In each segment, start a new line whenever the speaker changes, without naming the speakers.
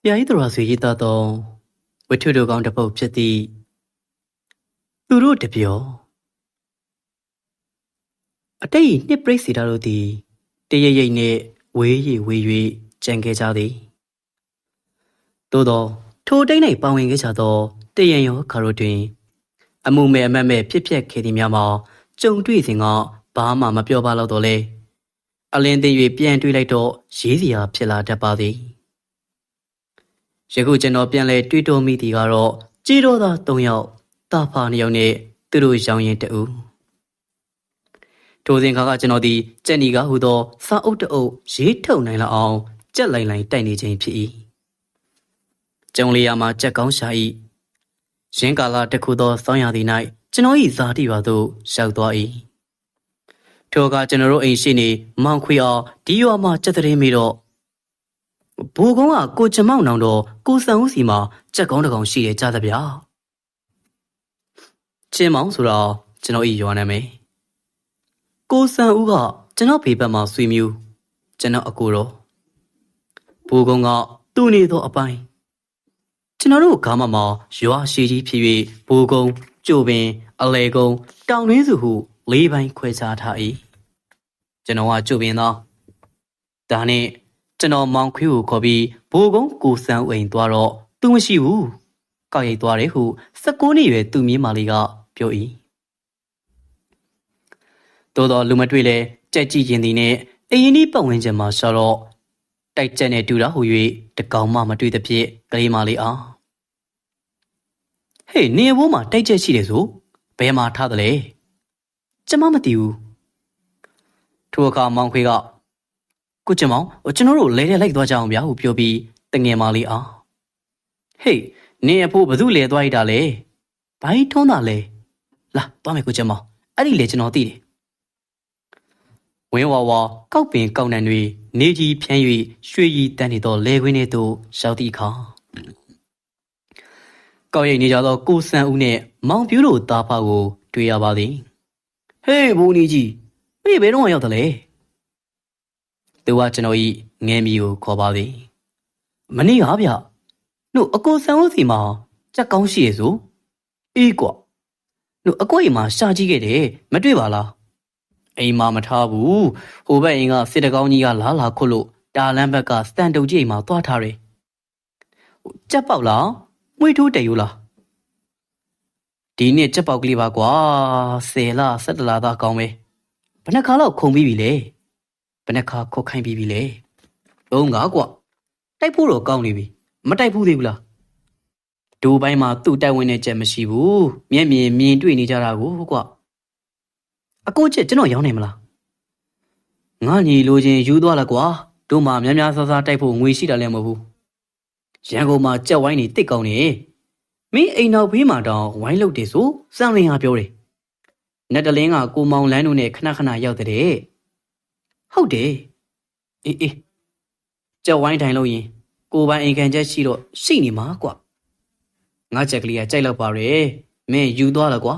။ပြာကြီးတော်ဆွေရေးသားသောဝိထုတို့ကောင်းတစ်ပုဒ်ဖြစ်သည့်သူတို့တပြောအတိတ်နှစ်ပြိစီတာတို့သည်တရရိပ်နှင့်ဝေးရည်ဝေး၍ကြံခဲ့ကြသည်။သို့သောထိုတိတ်၌ပါဝင်ခဲ့ကြသောတရံရောခါတို့တွင် အမှုမဲ့အမတ်မဲ့ဖြစ်ပျက်ခဲ့သည်များမှာကြုံတွေ့စဉ်ကဘာမှမပြောပါတော့တော့လေအလင်းသိ၍ပြန်တွေ့လိုက်တော့ရေးစရာဖြစ်လာတတ်ပါသည် ယခုကျွန်တော်ပြန်လဲတွေ့တော်မိသည်ကတော့ကြည်တော်သား၃ယောက်တာဖာ၂ယောက်နဲ့သူတို့ရောင်ရင်တူထိုစဉ်ခါကကျွန်တော်ဒီကြက်နီကဟူသောစာအုပ်တအုပ်ရေးထုတ်နိုင်လောက်အောင်ကြက်လိုင်လိုင်တိုက်နေခြင်းဖြစ်၏ကျုံလျာမှာကြက်ကောင်းရှာ၏ရင်းကာလတစ်ခုသောစောင်းရသည်၌ကျွန်တော်၏ဇာတိရွာသို့ရောက်သွား၏ထိုကကျွန်တော်တို့အိမ်ရှိနေမောင်ခွေအောင်ဒီရွာမှာကြက်တဲ့မိတော့ ဘိုးကုန်းကကိုချမောင်နောင်တော့ကိုစံဦးစီမှာကြက်ကောင်းတစ်ကောင်ရှိတယ်ကြားသဗျာချင်းမောင်ဆိုတော့ကျွန်တော်ဤရွာနာမည်ကိုစံဦးကကျွန်တော်ဖေးဘက်မှာဆွေမျိုးကျွန်တော်အကိုတော်ဘိုးကုန်းကသူ့နေသောအပိုင်းကျွန်တော်တို့ကားမမှာရွာရှိကြီးဖြစ်၍ဘိုးကုန်းကျိုပင်အလေကုန်းတောင်ရင်းစုဟုလေးပိုင်းခွဲခြားထား၏ကျွန်တော်ကကျိုပင်သောဒါနဲ့ ကျွန်တော်မောင်ခွေးကိုခေါ်ပြီးဘိုးကုန်းကိုစံအိမ်သွားတော့သူမရှိဘူးကောက်ရိုက်သွားတယ်ဟု16နှစ်ရွယ်သူမြင်းမာလေးကပြော၏သို့တော်လူမတွေ့လဲကြက်ကြည့်ခြင်းသည်နဲ့အရင်ဒီပတ်ဝန်းကျင်မှာရှာတော့တိုက်ကြက်နဲ့တူတာဟူ၍တကောင်မှမတွေ့သဖြင့်ကလေးမလေးအောင်ဟေးနေဘိုးမှာတိုက်ကြက်ရှိတယ်ဆိုဘယ်မှာထားသလဲကျမမသိဘူးထိုအခါမောင်ခွေးက ကိုကျင်မောင်ကျွန်တော်တို့လဲတဲ့လိုက်သွားကြအောင်ဗျာဟုပြောပြီးတငယ်မလေးအောင်ဟေးနေအဖို့ဘသူလဲသွားရတာလဲဘာကြီးထုံးတာလဲလာသွားမယ်ကိုကျင်မောင်အဲ့ဒီလေကျွန်တော်သိတယ်ဝင်းဝါဝါကောက်ပင်ကောက်နံတွေနေကြီးဖြန်း၍ရွှေရီတန်းနေသောလဲခွင်းထဲသို့ရောက်သည့်အခါကောက်ရိပ်နေကြသောကိုစံဦးနှင့်မောင်ပြူးတို့သားဖကိုတွေ့ရပါသည်ဟေးဘိုးနီကြီးမင်းဘယ်တော့မှရောက်တယ်လဲ သူကကျွန်တော်ဤငယ်မီကိုခေါ်ပါသည်မနေ့ကဗျနှုတ်အကိုဆန်ဦးစီမှာကြက်ကောင်းရှိရဆိုအေးကွာနှုတ်အကိုအိမ်မှာရှာကြည့်ခဲ့တယ်မတွေ့ပါလားအိမ်မှာမထားဘူးဟိုဘက်အိမ်ကစစ်တကောင်းကြီးကလာလာခွလို့တာလန်းဘက်ကစတန်တုံကြီးအိမ်မှာသွားထားတယ်ကြက်ပေါက်လားမွေးထိုးတယ်ယူလားဒီနေ့ကြက်ပေါက်ကလေးပါကွာဆယ်လ၁၇လသားကောင်းပဲဘယ်နှခါလောက်ခုံပြီးပြီလဲ ဘယ်နှခါခုတ်ခိုင်းပြီးပြီလဲသုံးငါကွာတိုက်ဖို့တော့ကောင်းနေပြီမတိုက်ဘူးသေးဘူးလားဒိုးပိုင်းမှာသူ့တိုက်ဝင်တဲ့ချက်မရှိဘူးမျက်မြင်မြင်တွေ့နေကြတာကိုကွာအကိုချက်ကျွန်တော်ရောင်းနိုင်မလားငါညီလိုချင်ယူသွားလာကွာတို့မှများများဆဆတိုက်ဖို့ငွေရှိတာလည်းမဟုတ်ဘူးရန်ကုန်မှာကြက်ဝိုင်းနေတစ်ကောင်းနေမင်းအိမ်နောက်ဘေးမှာတောင်ဝိုင်းလုတ်တယ်ဆိုစံလင်းဟာပြောတယ်နတ်တလင်းကကိုမောင်လန်းတို့နဲ့ခဏခဏရောက်တဲ့ ဟုတ်တယ်အေးအေးကြက်ဝိုင်းထိုင်လို့ရင်ကိုပိုင်အိမ်ခံချက်ရှိတော့ရှိနေမှာကွာငါချက်ကလေးကကြိုက်တော့ပါရဲ့မင်းယူသွားလားကွာ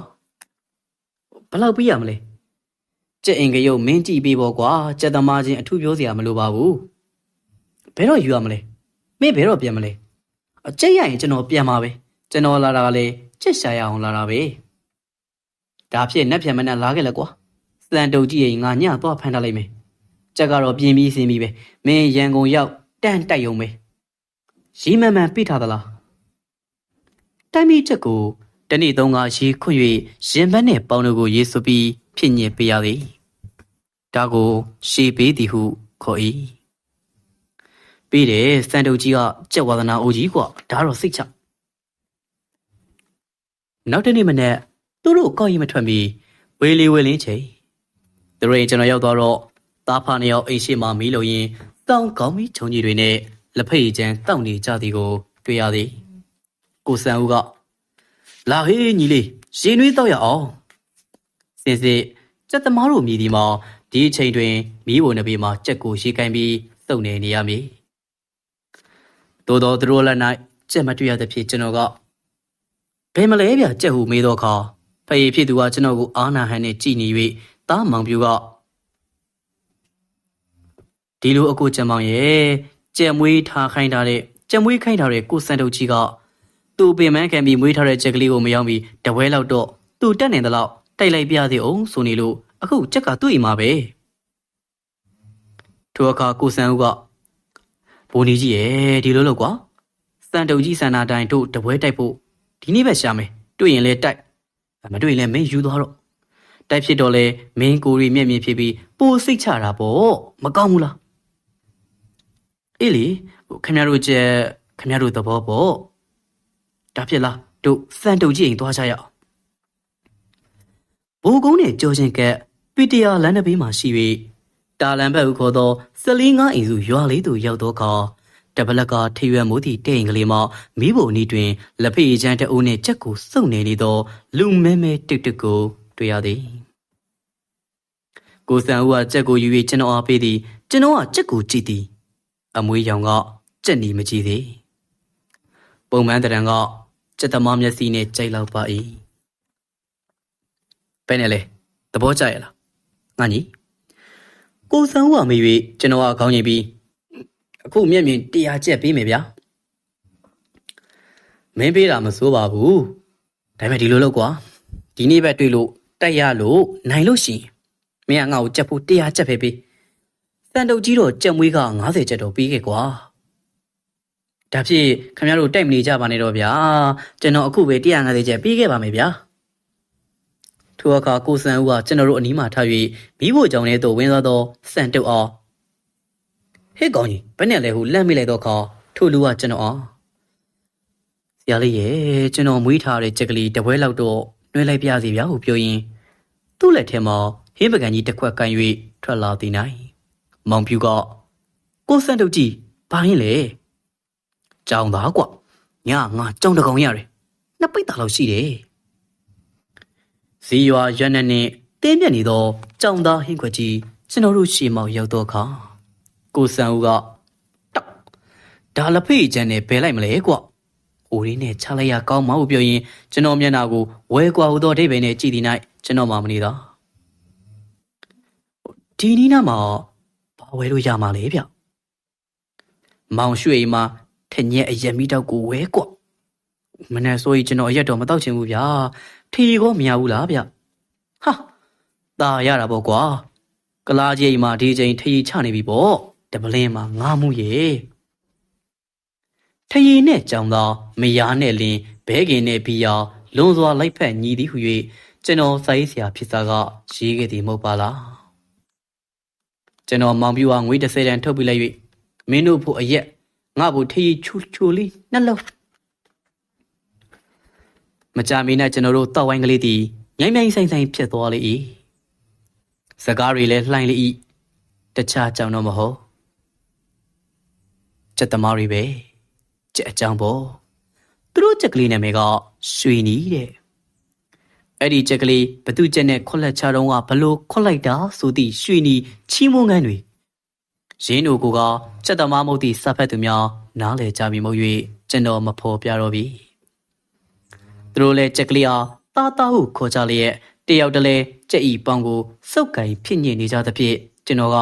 ဘယ်လောက်ပြရမလဲကြက်အိမ်ကရုပ်မင်းကြည့်ပေးပေါ့ကွာကြက်သမားချင်းအထူးပြောစရာမလိုပါဘူးဘယ်တော့ယူရမလဲမင်းဘယ်တော့ပြန်မလဲအကြက်ရရင်ကျွန်တော်ပြန်ပါပဲကျွန်တော်လာတာကလည်းကြက်ရှာရအောင်လာတာပဲဒါဖြစ်နှက်ပြန်မနဲ့လာခဲ့လဲကွာစံတုံကြည့်ရင်ငါညသွားဖမ်းထားလိုက်မယ် ကြက်ကတော့ပြင်းပြီးစင်းပြီးပဲမင်းရန်ကုန်ရောက်တန့်တိုက်ုံပဲရီမန်မန်ပြထားသလားတိုင်မီချက်ကိုတနေ့သုံးကရေခွင့်၍ရင်ဘတ်နှင့်ပေါင်းတို့ကိုရေးဆွပြီးဖြစ်ညစ်ပေးရသည်ဒါကိုရှေးပေးသည်ဟုခေါ်၏ပြီးတယ်စံတုံကြီးကကြက်ဝါသနာအိုကြီးကွာဒါတော့စိတ်ချနောက်တနေ့မနေ့သူတို့ကောက်ရင်မထွက်မီဝေးလေးဝေးလင်းချိန်သူတို့ကျွန်တော်ရောက်သွားတော့ သားဖာနှစ်ယောက်အိမ်ရှိမှမီးလို့ရင်တောင်းကောင်းပြီးခြုံကြီးတွေနဲ့လက်ဖက်ရည်ချမ်းတောက်နေကြသည်ကို တွေ့ရသည်ကိုစံဦးကလာဟေးညီလေးရှင်နွေးတော့ရအောင်စင်စစ်စက်သမားတို့မြည်ဒီမှာဒီအချိန်တွင်မီးဘုံနှပေမှာကြက်ကိုရေးကိုင်းပြီးစုံနေနေရမည်သို့တော်သူတို့လက်၌ကြက်မတွေ့ရသဖြင့်ကျွန်တော်ကဘယ်မလဲဗျကြက်ဟူမေးတော့ခါဖယေဖြစ်သူကကျွန်တော်ကိုအာနာဟန်နဲ့ကြည်နေ၍တားမောင်ပြူက ဒီလိုအကိုကျံမောင်ရဲ့ကြက်မွေးထားခိုင်းထားတဲ့ကြံမွေးခိုင်းထားတဲ့ကိုစံတုတ်ကြီးကသူ့ပင်မခံပြီးမွေးထားတဲ့ကြက်ကလေးကိုမယောင်းပြီးတပွဲလောက်တော့သူ့တက်နေသလောက်တိုက်လိုက်ပြသေးအောင်ဆိုနေလို့အခုကြက်ကသူ့အိမ်မှာပဲထိုအခါကိုစံဦးကဘိုးနီကြီးရဲ့ဒီလိုလို့ကွာစံတုတ်ကြီးစန္နာတိုင်းတို့တပွဲတိုက်ဖို့ဒီနေ့ပဲရှာမယ်တွေ့ရင်လဲတိုက်မတွေ့ရင်လဲမင်းယူသွားတော့တိုက်ဖြစ်တော့လဲမင်းကိုရီမျက်မြင်ဖြစ်ပြီးပိုစိတ်ချတာပေါ့မကောင်းဘူးလား အေးလေဟိုခင်ဗျားတို့ကျက်ခင်ဗျားတို့သဘောပေါ့ဒါဖြစ်လားတို့စံတုတ်ကြီးအိမ်သွားကြရအောင်ဘိုးကုန်းနဲ့ကြောချင်းကက်ပီတယာလမ်းတစ်ဘေးမှာရှိ၍တာလန်ဘက်ဟုခေါ်သောစလင်းငါအိမ်စုရွာလေးသို့ရောက်သောအခါတပလက်ကထေရွယ်မိုးသည့်တဲ့အိမ်ကလေးမှာမိဘနီတွင်လက်ဖေးချမ်းတအုပ်နှင့်ချက်ကိုစုပ်နေနေသောလူမဲမဲတစ်တစ်ကိုတွေ့ရသည်ကိုစံဦးကချက်ကိုယူ၍ကျွန်တော်အားပေးသည်ကျွန်တော်ကချက်ကိုကြည့်သည် အမွေးရောင်ကကြက်နီမကြည့်သေးပုံမှန်တရံကကြက်သမားမျက်စိနဲ့ကြိုက်လောက်ပါ၏ဘယ်နဲ့လဲသဘောကျရလားငါညီကိုစံဦးကမေး၍ကျွန်တော်ကခေါင်းငိတ်ပြီးအခုမျက်မြင်တရားကျက်ပေးမယ်ဗျာမင်းပေးတာမစိုးပါဘူးဒါပေမဲ့ဒီလိုလုပ်ကွာဒီနေ့ပဲတွေ့လို့တိုက်ရလို့နိုင်လို့ရှိရင်မင်းကငါ့ကိုကြက်ဖို့တရားကျက်ပေးပေး စံတုတ်ကြီးတော့ကြက်မွေးက90ကျက်တော့ပြီးခဲ့ကွာဒါဖြစ်ခင်ဗျားတို့တိုက်မနေကြပါနဲ့တော့ဗျာကျွန်တော်အခုပဲ150ကျက်ပြီးခဲ့ပါမယ်ဗျာထိုအခါကိုစံဦးကကျွန်တော်တို့အနီးမှာထား၍မိဖို့ကြောင့်လည်းတော့ဝင်းသွားသောစံတုတ်အောင်ဟဲ့ကောင်ကြီးဘယ်နဲ့လဲဟိုလန့်မိလိုက်တော့ခါထိုလူကကျွန်တော်အောင်ဆရာလေးရဲ့ကျွန်တော်မွေးထားတဲ့ကြက်ကလေးတပွဲလောက်တော့နှွှဲလိုက်ပြစီဗျာဟုပြောရင်သူ့လက်ထဲမှာဟင်းပကံကြီးတစ်ခွက်ကန်၍ထွက်လာသည်နိုင် မောင်ဖြူကကိုစံတုတ်ကြီးဘာရင်လဲကြောင်သားကွညငါကြောင်တကောင်ရတယ်နှစ်ပိတ်တာလောက်ရှိတယ်ဇီရွာရွက်နဲ့နဲ့တင်းပြက်နေသောကြောင်သားဟင်းခွက်ကြီးကျွန်တော်တို့ရှေမောက်ရောက်တော့ခါကိုစံဦးကတောက်ဒါလက်ဖေးချမ်းနဲ့ဘဲလိုက်မလဲကွဟိုရင်းနဲ့ချလိုက်ရကောင်းမဟုတ်ပြောရင်ကျွန်တော်မျက်နှာကိုဝဲကွာဟိုတော့အဓိပ္ပာယ်နဲ့ကြည်ဒီနိုင်ကျွန်တော်မှမနေတာဒီနီးနားမှာ ဘာဝဲလို့ရမှာလဲဗျမောင်ရွှေမှာထညက်အရက်မီတောက်ကိုဝဲကွမနဲ့ဆိုရင်ကျွန်တော်အရက်တော့မတောက်ချင်ဘူးဗျာထီကောမရဘူးလားဗျဟာตาရတာပေါ့ကွာကလာကြီးမှာဒီချိန်ထီချနေပြီပေါ့တပလင်းမှာငားမှုရေထရီနဲ့ကြောင်သာမယားနဲ့လင်းဘဲကင်နဲ့ဘီယာလွန်စွာလိုက်ဖက်ညီသည်ဟု၍ကျွန်တော်စာရေးဆရာဖြစ်စားကရေးခဲ့သည်မဟုတ်ပါလား ကျွန်တော်မောင်ပြူဟာငွေ30တန်ထုတ်ပြလိုက်၍မင်းတို့ဖို့အရက်ငါ့ဖို့ထရီချူချူလေးနှလုံးမကြမီနဲ့ကျွန်တော်တို့တောက်ဝိုင်းကလေးတီမြိုင်မြိုင်ဆိုင်ဆိုင်ဖြစ်သွားလေ၏စကားတွေလည်းလှိုင်းလေ၏တခြားကြောင်တော့မဟုတ်ချက်သမားတွေပဲချက်အကြောင်းပေါ့သူတို့ချက်ကလေးနာမည်ကရွှေနီတဲ့ အဲ့ဒီချက်ကလေးဘသူချက်နဲ့ခွက်လက်ချတော့ကဘလို့ခွက်လိုက်တာဆိုသည့်ရွှေနီချီးမွမ်းခန်းတွေရင်းတို့ကချက်သမားမဟုတ်သည့်စဖက်သူများနားလေကြပြီမဟုတ်၍ကျွန်တော်မဖော်ပြတော့ပြီသူတို့လည်းချက်ကလေးအားတာတာဟုခေါ်ကြလျက်တယောက်တည်းချက်ဤပေါင်ကိုစုပ်ကင်ဖြစ်ညစ်နေကြသဖြင့်ကျွန်တော်က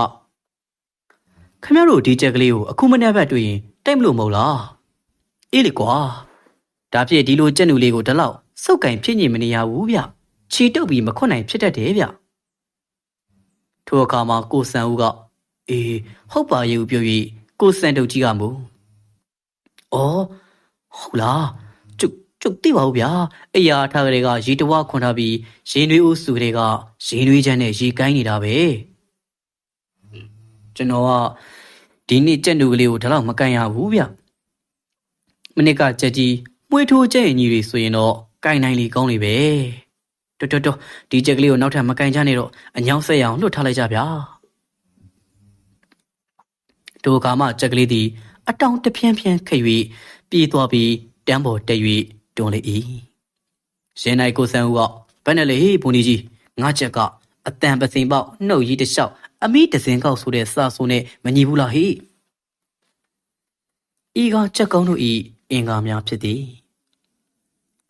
ခမရတို့ဒီချက်ကလေးကိုအခုမနေ့ဘက်တွေ့ရင်တိတ်မလို့မဟုတ်လားအေးလေကွာဒါဖြစ်ဒီလိုကြက်နူလေးကိုဒီလောက် စုပ်ကင်ဖြစ်ညစ်မနေရဘူးဗျခြေတုပ်ပြီးမခွတ်နိုင်ဖြစ်တတ်တယ်ဗျထိုအခါမှာကိုစံဦးကအေးဟုတ်ပါရဲ့ပြော၍ကိုစံတုပ်ကြီးကမူအော်ဟုတ်လားကျုပ်ကျုပ်သိပါဘူးဗျာအရာထားကလေးကရေတဝခွန်ထားပြီးရေနွေးဦးစုကလေးကရေနွေးချမ်းနဲ့ရေကိုင်းနေတာပဲကျွန်တော်ကဒီနေ့ကြက်နူကလေးကိုဒါတော့မကန်ရဘူးဗျမနစ်ကကြက်ကြီးမွေးထိုးကြက်ရင်ကြီးတွေဆိုရင်တော့ ကိုင်နိုင်လေကောင်းလေပဲတော်တော်တော်ဒီကြက်ကလေးကိုနောက်ထပ်မကန်ချနဲ့တော့အညောင်းဆက်ရအောင်လွတ်ထားလိုက်ကြဗျာတို့ကမှကြက်ကလေးသည်အတောင်တဖြန်းဖြန်းခက်၍ပြေးသွားပြီးတန်းပေါ်တက်၍တွန်းလေ၏ရင်နိုင်ကိုဆန်းဦးကဘယ်နဲ့လေဟေးဘုန်ကြီးငါချက်ကအတန်ပစိန်ပေါက်နှုတ်ကြီးတစ်လျှောက်အမိတစင်ကောက်ဆိုတဲ့စာဆိုနဲ့မညီဘူးလားဟေးဤကချက်ကောင်းတို့ဤအင်္ဂါများဖြစ်သည်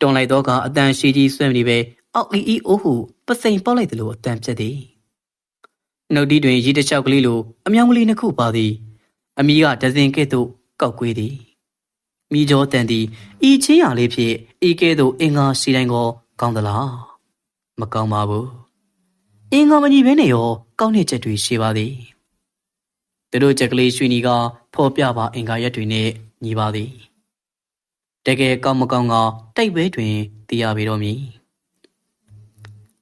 တွန်လိုက်တော့ကအတန်ရှိကြီးဆွဲမနေပဲအောက်အီအီအိုးဟုပစိန်ပေါက်လိုက်တယ်လို့အတန်ဖြစ်သည်နှုတ်ဒီတွင်ရီတစ်လျှောက်ကလေးလိုအမြောင်ကလေးနှစ်ခုပါသည်အမီးကဒဇင်ကဲ့သို့ကောက်ကွေးသည်မိကျော်တန်သည်ဤချင်းရလေးဖြင့်ဤကဲ့သို့အင်္ဂါရှိတိုင်းကိုကောင်းသလားမကောင်းပါဘူးအင်္ဂါမကြီးဘဲနဲ့ရော ကောင်းတဲ့ချက်တွေရှိပါသည်သူတို့ချက်ကလေးရွှေနီကဖော်ပြပါအင်္ဂါရက်တွေနဲ့ညီပါသည် တကယ်ကောင်းမကောင်းကတိုက်ပွဲတွင်သိရပေတော့မည်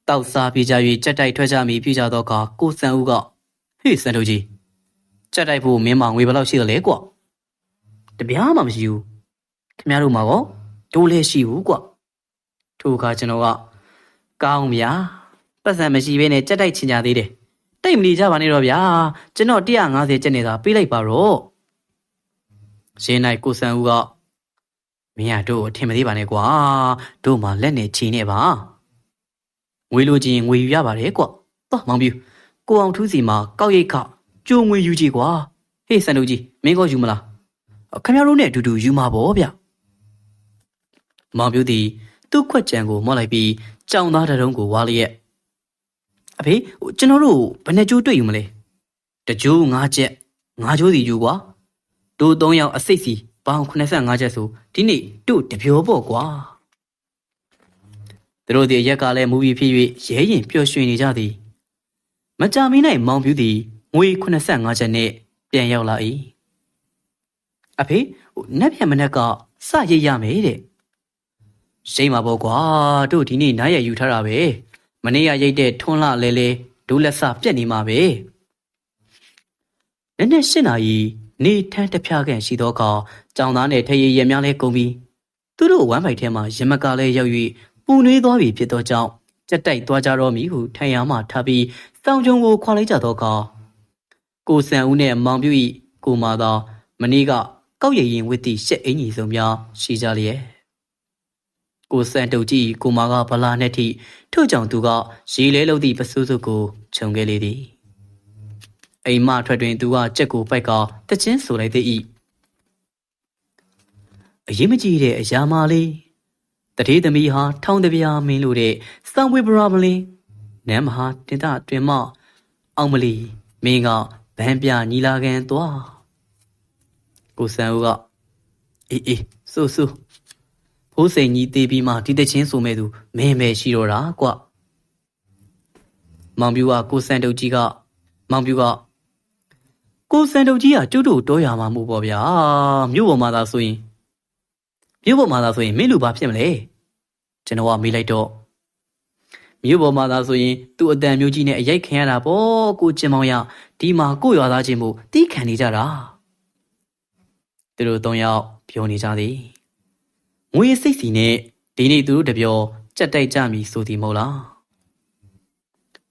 တောက်စားပြေးကြ၍ကြက်တိုက်ထွက်ကြမည်ပြကြသောအခါကိုစံဦးကဟေ့စံတို့ကြီးကြက်တိုက်ဖို့မင်းမငွေဘယ်လောက်ရှိသလဲကွတပြားမှမရှိဘူးခင်ဗျားတို့မှာကောဒိုးလဲရှိဘူးကွထို့အခါကျွန်တော်ကကောင်းဗျာပတ်စံမရှိဘဲနဲ့ကြက်တိုက်ချင်ကြသေးတယ်တိတ်မလီကြပါနဲ့တော့ဗျာကျွန်တော်150ကျက်နေတာပေးလိုက်ပါတော့ရင်းနိုင်ကိုစံဦးက မင်းရတို့အထင်မသေးပါနဲ့ကွာတို့မှလက်နဲ့ချီနေပါငွေလိုချင်ငွေယူရပါတယ်ကွတော့မောင်ပြူကိုအောင်ထူးစီမှာကောက်ရိတ်ခကြိုငွေယူကြည့်ကွာဟေးစံတို့ကြီးမင်းကောယူမလားခင်ဗျားတို့နဲ့အတူတူယူမှာပေါ့ဗျမောင်ပြူသည်သူ့ခွက်ကြံကိုမော့လိုက်ပြီးကြောင်သားတရုံးကိုဝါလျက်အဖေဟိုကျွန်တော်တို့ဘယ်နှကြိုးတွေ့ယူမလဲတကြိုး၅ချက်၅ကြိုးစီယူကွာတို့၃ယောက်အစိတ်စီ ပေါင်85ချက်ဆိုဒီနေ့တို့တပြောပေါ့ကွာသူတို့ဒီအရက်ကလည်းမူပြီးဖြစ်၍ရဲရင်ပျော်ရွှင်နေကြသည်မကြာမီ၌မောင်ပြူသည်ငွေ85ချက်နဲ့ပြန်ရောက်လာ၏အဖေဟိုနက်ဖြန်မနက်ကစရိတ်ရမယ်တဲ့ရှိမှာပေါ့ကွာတို့ဒီနေ့နားရယူထားတာပဲမနေ့ကရိတ်တဲ့ထွန်းလာလဲလဲဒိုးလက်စပြက်နေမှာပဲနည်းနည်းရှင်းနာရီနေထန်းတစ်ဖြားခန့်ရှိသောအခါ ကြောင်သားနဲ့ထရေရများလဲကုန်ပြီးသူတို့ဝမ်းပိုက်ထဲမှာရမကလဲရောက်၍ပူနွေးသွားပြီဖြစ်သောကြောင့်ကြက်တိုက်သွားကြတော့မည်ဟုထိုင်ရမှထားပြီးစောင်းကြုံကိုခွာလိုက်ကြသောအခါကိုစံဦးနဲ့မောင်ပြူ၏ကိုမာသာမနေ့ကကောက်ရည်ရင်ဝစ်သည့်ရှက်အင်ကြီးစုံများရှိကြလျက်ကိုစံတုတ်ကြီးကိုမာကဗလာနဲ့ထိထို့ကြောင့်သူကရေလဲလို့သည့်ပစိုးစုကိုခြုံခဲ့လေသည်အိမ်မထွက်တွင်သူကကြက်ကိုပိုက်ကတချင်းဆိုလိုက်သည်၏ အရေးမကြီးတဲ့အရာမလေးတတိသမီးဟာထောင်တပြားမင်းလို့တဲ့စံဝေဘရာမလင်းနမ်းမဟာတင်တာတွင်မအောင်မလီမင်းကဗန်းပြညီလာခံသွားကိုစံဦးကအေးအေးဆိုဆိုဖိုးစိန်ကြီးတေးပြီးမှဒီတချင်းဆိုမဲ့သူမင်းပဲရှိတော့တာကွမောင်ပြူကကိုစံတုတ်ကြီးကမောင်ပြူကကိုစံတုတ်ကြီးကကျုပ်တို့တောရမှာမို့ပေါ့ဗျာမြို့ပေါ်မှာသာဆိုရင် မြို့ပေါ်မှာသာဆိုရင်မင်းလူဘာဖြစ်မလဲကျွန်တော်ကမေးလိုက်တော့မြို့ပေါ်မှာသာဆိုရင်သူ့အတန်မျိုးကြီးနဲ့အရိုက်ခံရတာပေါ့ကိုကျင်မောင်ရဒီမှာကိုရွာသားချင်းမို့တီးခံနေကြတာသူတို့သုံးယောက်ပြောနေကြသည်ငွေစိတ်စီနဲ့ဒီနေ့သူတို့တပြောကြက်တိုက်ကြမည်ဆိုသည်မဟုတ်လား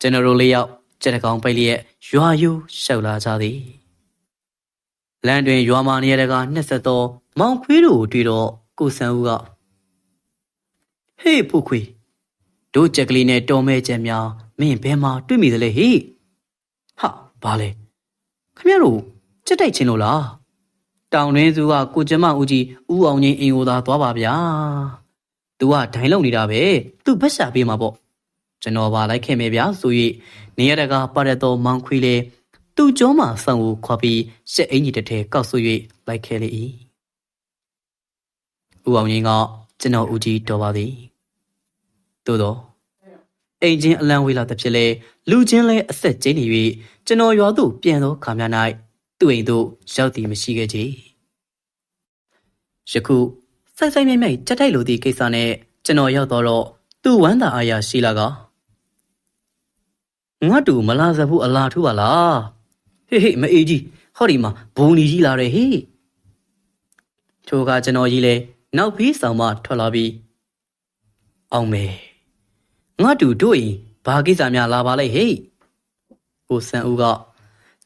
ကျွန်တော်တို့လေးယောက်ကြက်တကောင်ပိတ်လျက်ရွာယူရှောက်လာကြသည်လမ်းတွင်ရွာမာနေရတကနှစ်ဆက်သောမောင်ခွေးတို့ကိုတွေ့တော့ ကိုဆန်းဦးကဟေးဖူခွေတို့ကြက်ကလေးနဲ့တော်မဲချက်များမင်းဘယ်မှာတွေ့မိသလဲဟေးဟာဘာလဲခမရတို့ကြက်တိုက်ချင်းလို့လားတောင်တွင်းစုကကိုကျမဦးကြီးဦးအောင်ကြီးအင်ကိုသာသွားပါဗျာသူကဒိုင်လုံနေတာပဲသူဘက်ရှာပေးမှာပေါ့ကျွန်တော်ပါလိုက်ခဲ့မယ်ဗျာဆို၍နေရတကပါရတော်မောင်ခွေးလေသူ့ကျောမှာဆောင်းကိုခွာပြီးရှက်အင်ကြီးတစ်ထဲကောက်ဆွ၍လိုက်ခဲ့လေ၏ ဦးအောင်ကြီးကကျွန်တော်ဦးကြီးတော်ပါသည်သို့တော့အိမ်ချင်းအလံဝေးလာတဲ့ဖြစ်လေလူချင်းလဲအဆက်ကျင်းနေ၍ကျွန်တော်ရွာသို့ပြန်သောခါများ၌သူ့အိမ်သို့ရောက်သည်မရှိခဲ့ကြယခုစိုက်စိုက်မြိုက်မြိုက်ကြက်တိုက်လိုသည့်ကိစ္စနဲ့ကျွန်တော်ရောက်တော့သူ့ဝမ်းသာအားရရှိလာကငါတူမလာစဘူးအလားထူပါလားဟေးဟေးမအေးကြီးဟောဒီမှာဘုံကြီးလာတယ်ဟေးထိုကကျွန်တော်ကြီးလဲ နောက်ပြီးဆောင်မထွက်လာပြီးအောင်မေငါတူတို့ရင်ဘာကိစ္စများလာပါလဲဟေးကိုစံဦးက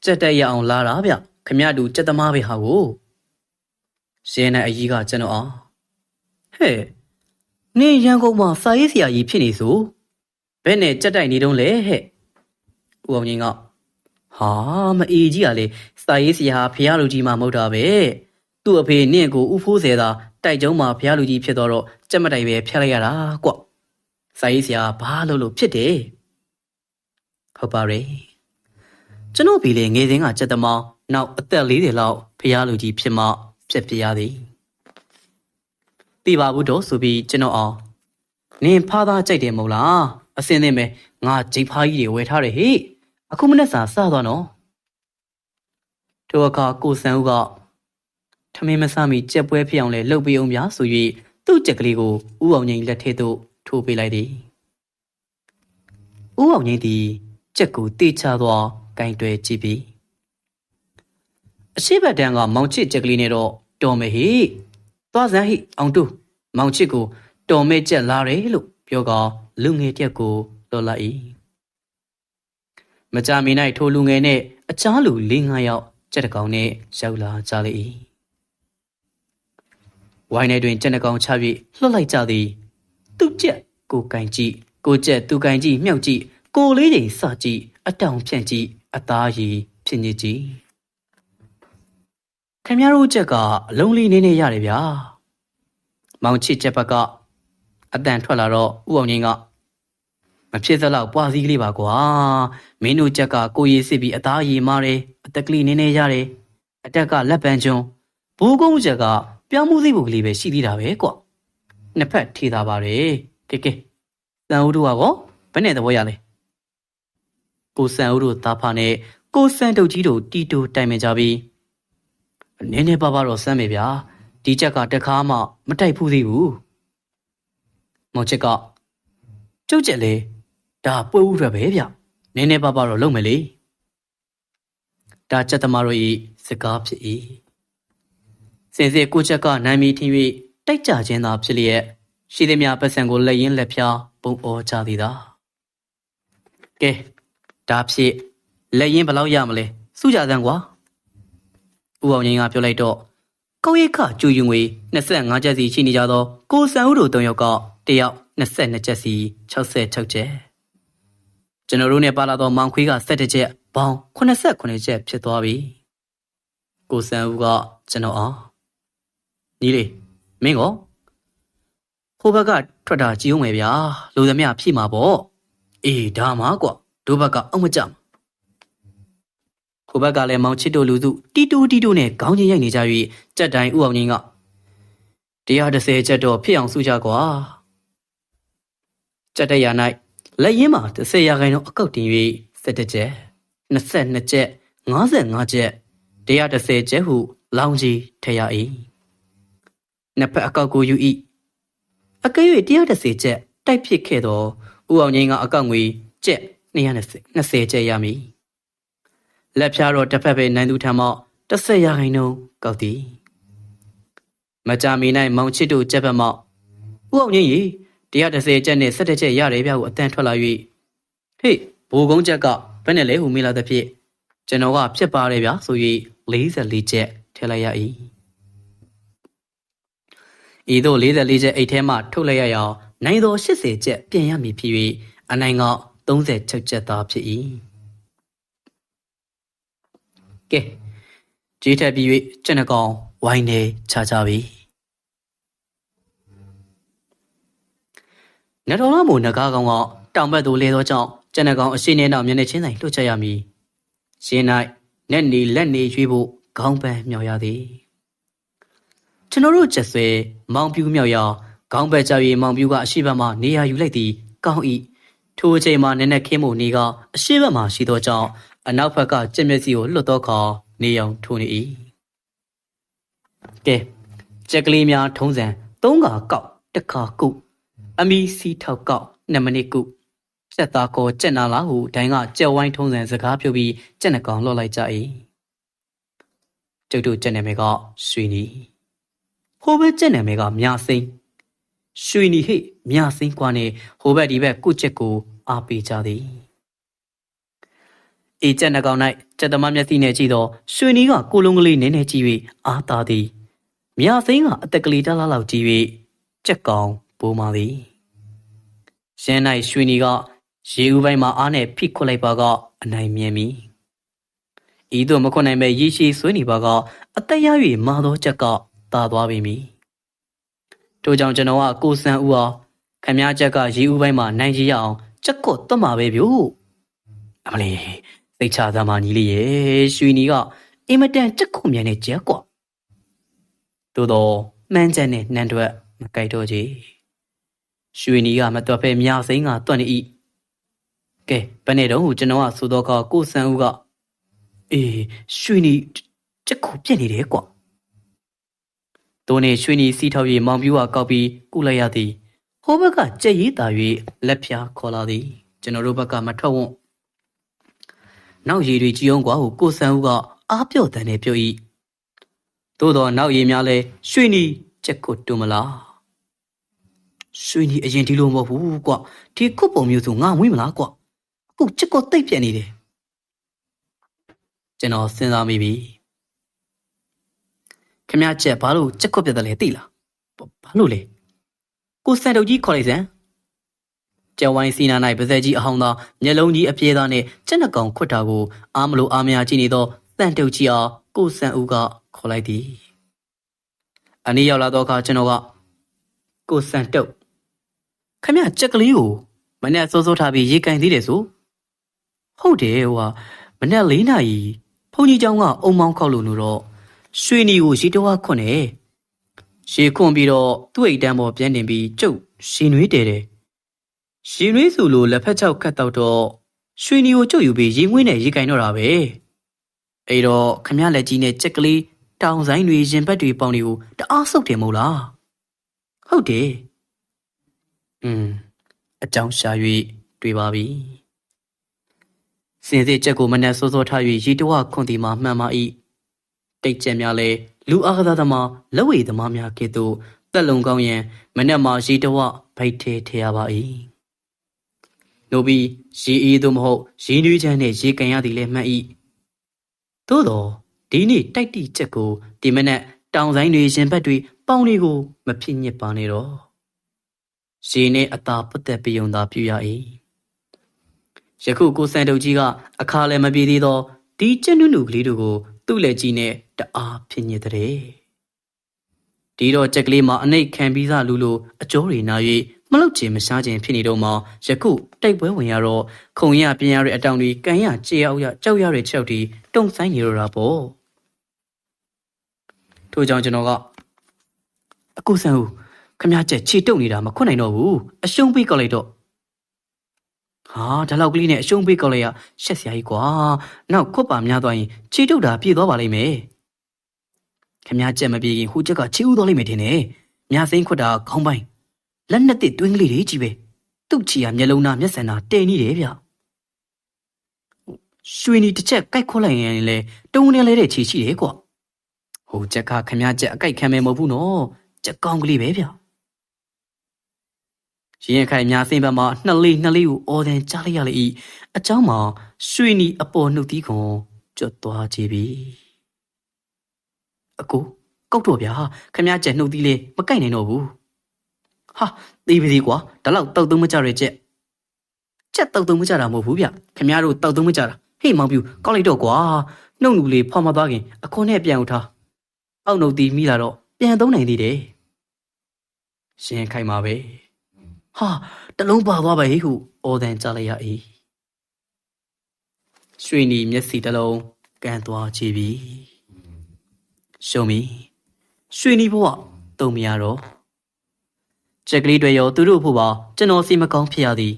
ကြက်တက်ရအောင်လာတာဗျခမရတူကြက်သမားပဲဟာကိုရဲနဲ့အကြီးကကျွန်တော်အောင်ဟဲ့နင်ရန်ကုန်မှာစာရေးဆရာကြီးဖြစ်နေဆိုဘယ်နဲ့ကြက်တိုက်နေတုံးလဲဟဲ့ဦးအောင်ကြီးကဟာမအေးကြီးကလေစာရေးဆရာဖះလူကြီးမှမဟုတ်တာပဲသူ့အဖေနင့်ကိုဥဖိုးဆယ်သာ တိုက်ကျုံးမှာဖះလူကြီးဖြစ်တော့တော့ကြက်မတိုက်ပဲဖျက်လိုက်ရတာကွစာရေးဆရာဘာလို့လို့ဖြစ်တယ်ဟုတ်ပါရဲ့ကျွန်တော်ဘီလေငယ်စဉ်ကကြက်သမားနောက်အသက်40လောက်ဖះလူကြီးဖြစ်မှဖြစ်ပြရသည်သိပါဘူးတော့ဆိုပြီးကျွန်တော်အောင်နင်ဖားသားကြိုက်တယ်မဟုတ်လားအစင်းနဲ့ပဲငါဂျိတ်ဖားကြီးတွေဝယ်ထားတယ်ဟေ့အခုမနေ့စာစသွားနော်တို့အခါကိုစံဦးက ထမင်းမဆမီကြက်ပွဲဖြစ်အောင်လဲလှုပ်ပေးအောင်များဆို၍သူ့ကြက်ကလေးကိုဥအောင်ငိန်လက်ထဲသို့ထိုးပေးလိုက်သည်ဥအောင်ငိန်သည်ကြက်ကိုတေချသောကင်တွယ်ကြည့်ပြီးအရှိဘတ်တန်းကမောင်ချစ်ကြက်ကလေးနဲ့တော့တော်မယ်ဟိသွားစမ်းဟိအောင်တူမောင်ချစ်ကိုတော်မဲ့ကြက်လာတယ်လို့ပြောကလူငယ်တက်ကိုလော်လိုက်၏မကြမီ၌ထိုလူငယ်နဲ့အခြားလူ၄၅ယောက်ကြက်တကောင်နဲ့ရောက်လာကြလေ၏ ဝိုင်းထဲတွင်ကြက်တကောင်ချ၍လှုပ်လိုက်ကြသည်သူ့ကြက်ကိုကင်ကြည့်ကိုကြက်သူကင်ကြည့်မြောက်ကြည့်ကိုလေးချိန်စကြည့်အတောင်ဖြန့်ကြည့်အသားရည်ဖြစ်နေကြည့်ခင်ဗျားတို့ချက်ကအလုံးလေးနေနေရတယ်ဗျာမောင်ချစ်ချက်ဘက်ကအတန်ထွက်လာတော့ဥအောင်ငင်းကမဖြစ်သလောက်ပွားစည်းကလေးပါကွာမင်းတို့ချက်ကကိုရည်စစ်ပြီးအသားရည်မားတယ်အသက်ကလေးနေနေရတယ်အတက်ကလက်ပံကျွန်းဘူကုန်းချက်က ပြောင်းမှုစိတ်ပုတ်ကလေးပဲရှိသေးတာပဲကွာနှစ်ဖက်ထေတာပါတယ်ကဲကဲတန်ဦးတို့ကကောဘယ်နဲ့သဘောရလဲကိုစံဦးတို့သားဖာနဲ့ကိုစံတုတ်ကြီးတို့တီတိုတိုင်ပင်ကြပြီးနည်းနည်းပါးပါတော့စမ်းမယ်ဗျာဒီချက်ကတခါမှမတိုက်ဘူးသေးဘူးမောင်ချက်ကကျုပ်ချက်လေဒါပွဲဦးရပဲဗျနည်းနည်းပါးပါတော့လုပ်မယ်လေဒါချက်သမားတို့ဤစကားဖြစ်၏ စင်စစ်ကိုချက်ကနာမည်ထင်၍တိုက်ကြခြင်းသာဖြစ်လျက်ရှိသည်များပတ်စံကိုလက်ရင်းလက်ဖြားပုံအောကြသည်သာကဲဒါဖြစ်လက်ရင်းဘယ်လောက်ရမလဲစုကြစမ်းကွာဦးအောင်ငင်းကပြောလိုက်တော့ကောက်ရိတ်ခကျူယူငွေ25ကျပ်စီရှိနေကြသောကိုစံဦးတို့၃ယောက်ကတယောက်22ကျပ်စီ66ကျပ်ကျွန်တော်တို့နဲ့ပါလာသောမောင်ခွေးက17ကျပ်ပေါင်း89ကျပ်ဖြစ်သွားပြီကိုစံဦးကကျွန်တော်အောင် ညီလေးမင်းကောဟိုဘက်ကထွက်တာကြည့်အောင်မယ်ဗျာလူသမျှဖြည့်မှာပေါ့အေးဒါမှကွာတို့ဘက်ကအောက်မကြမှာဟိုဘက်ကလည်းမောင်ချစ်တို့လူစုတီတူတီတူနဲ့ခေါင်းချင်းရိုက်နေကြ၍ကြက်တိုင်းဥအောင်ကြီးက130ချက်တော့ဖြစ်အောင်စုကြကွာကြက်တရ၌လက်ရင်းမှာ30ရာခိုင်နှုန်းအကောက်တင်၍17ချက်22ချက်55ချက်130ချက်ဟုလောင်ကြီးထရ၏ နှစ်ဖက်အကောက်ကိုယူ၏အကဲ၍130ချက်တိုက်ဖြစ်ခဲ့သောဥအောင်ကြီးကအကောက်ငွေကျက်220 20ချက်ရမည်လက်ဖြားတော့တစ်ဖက်ပဲနိုင်သူထံမှ30ရာခိုင်နှုန်းကောက်သည်မကြမီ၌မောင်ချစ်တို့ကြက်ဖက်မှဥအောင်ကြီးရေ130ချက်နဲ့17ချက်ရတယ်ဗျဟုအတန်ထွက်လာ၍ဟေ့ဘိုးကုန်းချက်ကဘယ်နဲ့လဲဟူမိလာသဖြင့်ကျွန်တော်ကဖြစ်ပါတယ်ဗျာဆို၍44ချက်ထည့်လိုက်ရ၏ ဤသို့44ချက်အိတ်ထဲမှထုတ်လိုက်ရအောင်နိုင်သော80ချက်ပြင်ရမည်ဖြစ်၍အနိုင်က36ချက်သာဖြစ်၏ကဲကြေးထက်ပြီး၍ကျွန်တော်ကောင်ဝိုင်းနေချကြပြီနတော်လာမို့နဂါကောင်ကတောင်ဘက်သို့လဲသောကြောင့်ကျွန်တော်ကောင်အရှိနေနောက်မျက်နှာချင်းဆိုင်လှုပ်ချက်ရမည်ရှင်း၌နက်နေလက်နေရွေးဖို့ခေါင်းပန်းမြောက်ရသည် ကျွန်တော်တို့ချက်ဆွဲမောင်ပြူးမြောက်ရခေါင်းဘက်ကြ၍မောင်ပြူးကအရှိဘက်မှနေရာယူလိုက်သည်ကောင်း၏ထိုအချိန်မှာနက်နက်ခင်းမှုနေကအရှိဘက်မှရှိသောကြောင့်အနောက်ဘက်ကကျက်မျက်စီကိုလွတ်သောခါနေအောင်ထိုးနေ၏ကဲကြက်ကလေးများထုံးစံ၃ခါကောက်တစ်ခါကုအမီစီထောက်ကောက်2မိနစ်ကုဖြတ်သားကောကြက်နာလားဟုဒိုင်းကကြက်ဝိုင်းထုံးစံစကားပြောပြီးကြက်နှကောင်လှော့လိုက်ကြ၏ကျုပ်တို့ကြက်နာမည်ကရွှေနီ ဟိုဘက်ကြက်နာမည်ကမြစိန်ရွှေနီဟိမြစိန်ကွာနေဟိုဘက်ဒီဘက်ကုတ်ချက်ကိုအားပေးကြသည်အေးကြက်နှကောင်၌ကြက်သမားမျက်စိနဲ့ကြည့်တော့ရွှေနီကကိုလုံးကလေးနည်းနည်းကြည့်၍အားသာသည်မြစိန်ကအသက်ကလေးတလားလောက်ကြည့်၍ကြက်ကောင်ပိုးမာသည်ရန်၌ရွှေနီကရေဦးပိုင်းမှာအားနဲ့ဖိခွက်လိုက်ပါကအနိုင်မြင်မီဤသို့မခွနိုင်ပဲရေရှည်ဆွေးနေပါကအသက်ရ၍မာသောချက်က တာသွားပြီမီထို့ကြောင့်ကျွန်တော်ကကိုစံဦးအောင်ခမည်းချက်ကရေဦးပိုင်းမှာနိုင်ကြရအောင်ချက်ကော့တွတ်မှာပဲဗျို့အမလေးသိချသားမညီလေးရဲ့ရွှေနီကအင်မတန်ချက်ခုမြန်နေကြကွာသို့တော့မှန်းချက်နဲ့နှံတွက်မမကြိုက်တော့ကြီးရွှေနီကမတော်ဖဲမြာစိမ့်ကတွန့်နေဤကဲဘယ်နဲ့တော့ကျွန်တော်ကဆိုတော့ကကိုစံဦးကအေးရွှေနီချက်ခုပြက်နေတယ်ကွာ တို့နေရွှေနီစီထောက်ရီမောင်ပြူကကောက်ပြီးကုလိုက်ရသည်ဟိုဘက်ကကြက်ရည်တာ၍လက်ဖြာခေါ်လာသည်ကျွန်တော်တို့ဘက်ကမထွက်ဝွန့်နောက်ရည်တွေကြည်အောင်ကွာဟုကိုစံဦးကအားပြော့တန်နဲ့ပြော၏သို့တော့နောက်ရည်များလဲရွှေနီချက်ခုတွမလားရွှေနီအရင်ဒီလိုမဟုတ်ဘူးကွာဒီခုပုံမျိုးဆိုငါဝိမလားကွာအခုချက်ကိုတိတ်ပြက်နေတယ်ကျွန်တော်စဉ်းစားမိပြီ ခမချက်ဘာလို့ချက်ခွက်ပြက်တယ်လဲသိလားဘာလို့လဲကိုစံတုပ်ကြီးခေါ်လိုက်စမ်းကျဝိုင်းစီနာ၌ပါဇက်ကြီးအဟောင်းသောမျက်လုံးကြီးအပြဲသားနှင့်ချက်နှကောင်ခွတ်တာကိုအားမလို့အားမရကြည့်နေသောတန်တုပ်ကြီးအားကိုစံဦးကခေါ်လိုက်သည်အနည်းရောက်လာသောအခါကျွန်တော်ကကိုစံတုပ်ခမချက်ကလေးကိုမနေ့စောစောထားပြီးရေကန်သေးတယ်ဆိုဟုတ်တယ်ဟိုဟာမနေ့၄နာရီဘုန်းကြီးကျောင်းကအုံမောင်းခောက်လို့လို့တော့ ရွှေနီကိုရေတဝါခွန်းတယ်ရေခွန်းပြီးတော့သူ့အိမ်တန်းပေါ်ပြန်တင်ပြီးကျုပ်ရှင်နွေးတယ်တယ်ရှင်နွေးစုလိုလက်ဖက်ချောက်ခတ်တော့တော့ရွှေနီကိုကျုပ်ယူပြီးရေငွေးနဲ့ရေကန်တော့တာပဲအဲ့တော့ခမလက်ကြီးနဲ့ကြက်ကလေးတောင်ဆိုင်တွေရင်ဘတ်တွေပေါင်တွေကိုတအားဆုပ်တယ်မဟုတ်လားဟုတ်တယ်อืมအကြောင်းရှာ၍တွေ့ပါပြီစင်စစ်ချက်ကိုမနဲ့စောစောထား၍ရီတဝခွန်တီမှာမှန်ပါ၏ တိတ်ကြက်များလဲလူအားကစားသမားလက်ဝဲသမားများကဲ့သို့တက်လုံကောင်းရန်မနဲ့မှာရီတဝဗိုက်ထဲထရပါ၏နိုဘီရီအေးသို့မဟုတ်ရီနွေးချမ်းနှင့်ရေကန်ရသည်လည်းမှတ်၏သို့တော့ဒီနေ့တိုက်တိချက်ကိုဒီမနဲ့တောင်ဆိုင်တွေရင်ဘတ်တွေပေါင်တွေကိုမဖြစ်ညစ်ပါနဲ့တော့ရေနဲ့အသာပတ်သက်ပြုံသာပြရ၏ယခုကိုစံတုပ်ကြီးကအခါလည်းမပြေသေးသောဒီကျက်နုနုကလေးတို့ကိုသူ့လက်ကြီးနဲ့တ အားဖြစ်ညစ်တဲ့ဒီတော့ကြက်ကလေးမှာအနှိတ်ခံပြီးသားလူလိုအကျော်တွေနာ၍မလုတ်ချင်မရှားချင်ဖြစ်နေတော့မှယခုတိုက်ပွဲဝင်ရတော့ခုံရပြင်းရတဲ့အတောင်တွေကန်ရကြေအောင်ရကြောက်ရတဲ့ချက်တွေတုံဆိုင်နေရတာပေါ့ထို့ကြောင့်ကျွန်တော်ကအကူဆန်ဦးခမချက်ခြေတုပ်နေတာမခွတ်နိုင်တော့ဘူးအရှုံးပေးကောက်လိုက်တော့ဟာဒါလောက်ကလေးနဲ့အရှုံးပေးကောက်လိုက်ရရှက်စရာကြီးကွာနောက်ခွတ်ပါများသွားရင်ခြေတုပ်တာပြည့်သွားပါလိမ့်မယ် ခမချက်မပြေရင်ဟိုချက်ကခြေဦးသွားလိမ့်မယ်ထင်တယ်မြစိမ့်ခွတ်တာခေါင်းပိုင်းလက်နဲ့တစ်တွင်းကလေးတွေကြီးပဲသူ့ချီကမျက်လုံးသားမျက်စံသားတဲနေတယ်ဗျရွှေနီတစ်ချက်ကြိုက်ခွတ်လိုက်ရင်လေတုံးနေလဲတဲ့ခြေရှိတယ်ကွာဟိုချက်ကခမချက်အကြိုက်ခံမယ်မဟုတ်ဘူးနော်ချက်ကောင်းကလေးပဲဗျရင်ခိုင်များစင်ဘက်မှာနှစ်လေးနှစ်လေးကိုအော်တန်ကြားလိုက်ရလေဤအเจ้าမှာရွှေနီအပေါ်နှုတ်သီးခွန်ကျွတ်သွားကြပြီ အကိုကောက်တော့ဗျာခမချက်နှုတ်သီးလေးမကိုက်နိုင်တော့ဘူးဟာသေးပါသေးကွာဒါလောက်တောက်သုံးမကြရဲချက်ချက်တောက်သုံးမကြတာမဟုတ်ဘူးဗျခမတို့တောက်သုံးမကြတာဟေ့မောင်ပြူကောက်လိုက်တော့ကွာနှုတ်နူလေးဖော်မသွားခင်အခွန်နဲ့ပြန်ဦးထားအောက်နှုတ်သီးမိလာတော့ပြန်သုံးနိုင်သေးတယ်ရှင်ခိုင်ပါပဲဟာတလုံးပါသွားပါဟိဟုအော်တန်ကြားလိုက်ရ၏ရွှေနီမျက်စိတလုံးကန်သွားချပြီ ရှုံးပြီရွှေနီဘဝတုံမရတော့ချက်ကလေးတွေရောသူတို့ဖို့ပါကျွန်တော်စီမကောင်းဖြစ်ရသည်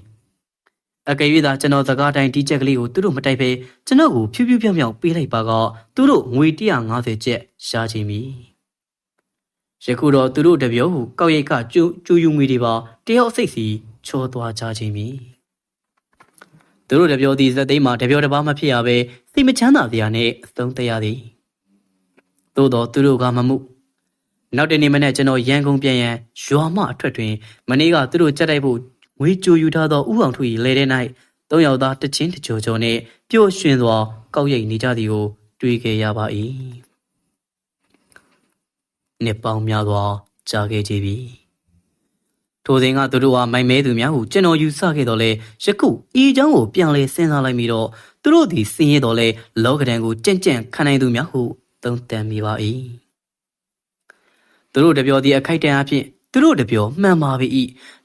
အကယ်၍သာကျွန်တော်စကားတိုင်းဒီချက်ကလေးကိုသူတို့မတိုက်ဘဲကျွန်တော်ကိုဖြူးဖြူးပြောင်ပြောင်ပေးလိုက်ပါကသူတို့ငွေ150ကျပ်ရှားခြင်းပြီယခုတော့သူတို့တပြောဟုကောက်ရိုက်ကကျူကျူယူငွေတွေပါတယောက်စိတ်စီချောသွားကြခြင်းပြီသူတို့တပြောသည်ဇက်သိမ်းမှာတပြောတစ်ပါးမဖြစ်ရပဲစိတ်မချမ်းသာစရာနဲ့အသုံးတရားသည် သို့တော့သူတို့ကမမှုနောက်တနေ့မနေ့ကျွန်တော်ရန်ကုန်ပြန်ရန်ရွာမအထွက်တွင် မနေ့ကသူတို့ကြက်တိုက်ဖို့ငွေကြိုယူထားသောဥအောင်ထွေလဲတဲ့၌သုံးယောက်သားတချင်းတကြောကြောနှင့်ပျော့ရွှင်စွာကောက်ရိပ်နေကြသည်ကိုတွေ့ခဲ့ရပါ၏နှစ်ပေါင်းများစွာကြာခဲ့ကြပြီထိုစဉ်ကသူတို့ဟာမိုင်မဲသူများဟုကျွန်တော်ယူဆခဲ့တော့လဲယခုဤเจ้าကိုပြန်လဲစဉ်းစားလိုက်ပြီးတော့သူတို့သည်စင်ရတော့လဲလောကဒဏ်ကိုကြင့်ကြင့်ခံနိုင်သူများဟု သုံးသပ်မိပါ၏သူတို့တပြောသည်အခိုက်တန်အဖြစ်သူတို့တပြောမှန်ပါပြီ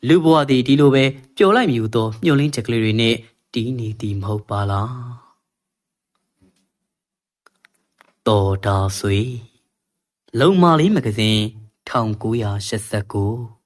လူဘဝသည်ဒီလိုပဲပျော်လိုက်မြူသောမျှော်လင့်ချက်ကလေးတွေနဲ့တီးနေသည်မဟုတ်ပါလားတော်တာဆွေလုံမာလေးမဂဇင်း1989